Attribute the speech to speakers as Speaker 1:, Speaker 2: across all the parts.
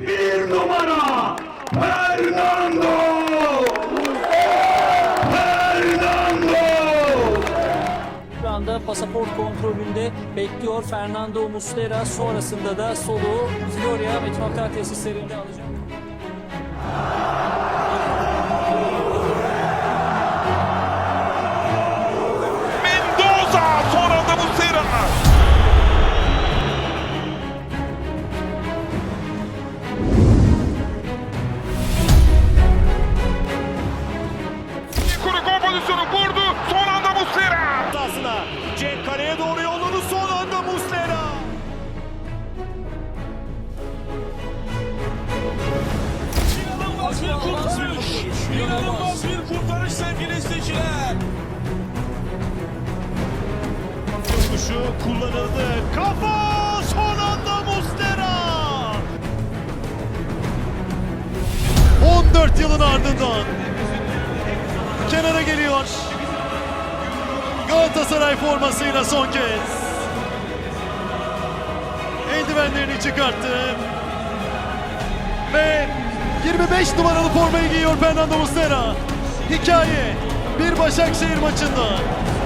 Speaker 1: Bir numara Fernando! Fernando!
Speaker 2: Şu anda pasaport kontrolünde bekliyor Fernando Muslera. Sonrasında da soluğu Florya Metroaktar tesislerinde alacak.
Speaker 3: Kaleye doğru yolunu son anda Muslera.
Speaker 4: İnanılmaz bir kurtarış. İnanılmaz bir kurtarış sevgili izleyiciler.
Speaker 3: Vuruşu kullanıldı. Kafa son anda Muslera. 14 yılın ardından kenara geliyor. Galatasaray formasıyla son kez. Eldivenlerini çıkarttı. Ve 25 numaralı formayı giyiyor Fernando Muslera. Hikaye bir Başakşehir maçında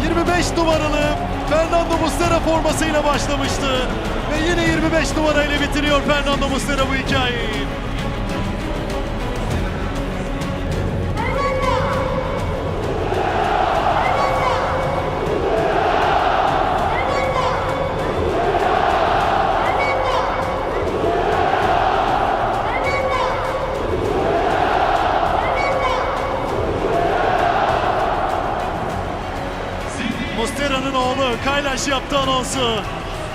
Speaker 3: 25 numaralı Fernando Muslera formasıyla başlamıştı. Ve yine 25 numarayla bitiriyor Fernando Muslera bu hikayeyi. Mustera'nın oğlu Kaylaş yaptı anonsu.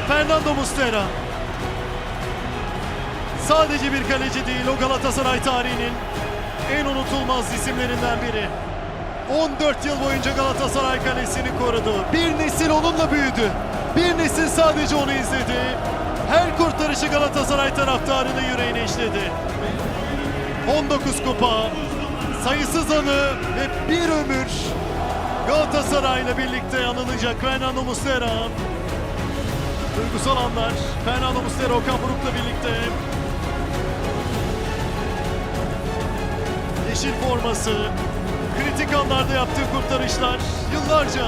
Speaker 3: Fernando Mustera. Sadece bir kaleci değil, o Galatasaray tarihinin en unutulmaz isimlerinden biri. 14 yıl boyunca Galatasaray kalesini korudu. Bir nesil onunla büyüdü. Bir nesil sadece onu izledi. Her kurtarışı Galatasaray taraftarının yüreğine işledi. 19 kupa, sayısız anı ve bir ömür Galatasaray'la birlikte anılacak Fernando Muslera. Duygusal anlar. Fernando Muslera Okan Buruk'la birlikte. Yeşil forması. Kritik anlarda yaptığı kurtarışlar yıllarca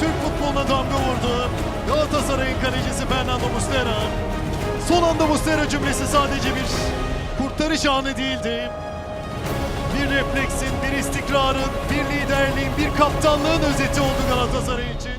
Speaker 3: Türk futboluna damga vurdu. Galatasaray'ın kalecisi Fernando Muslera. Son anda Muslera cümlesi sadece bir kurtarış anı değildi bir refleksin, bir kaptanlığın özeti oldu Galatasaray için.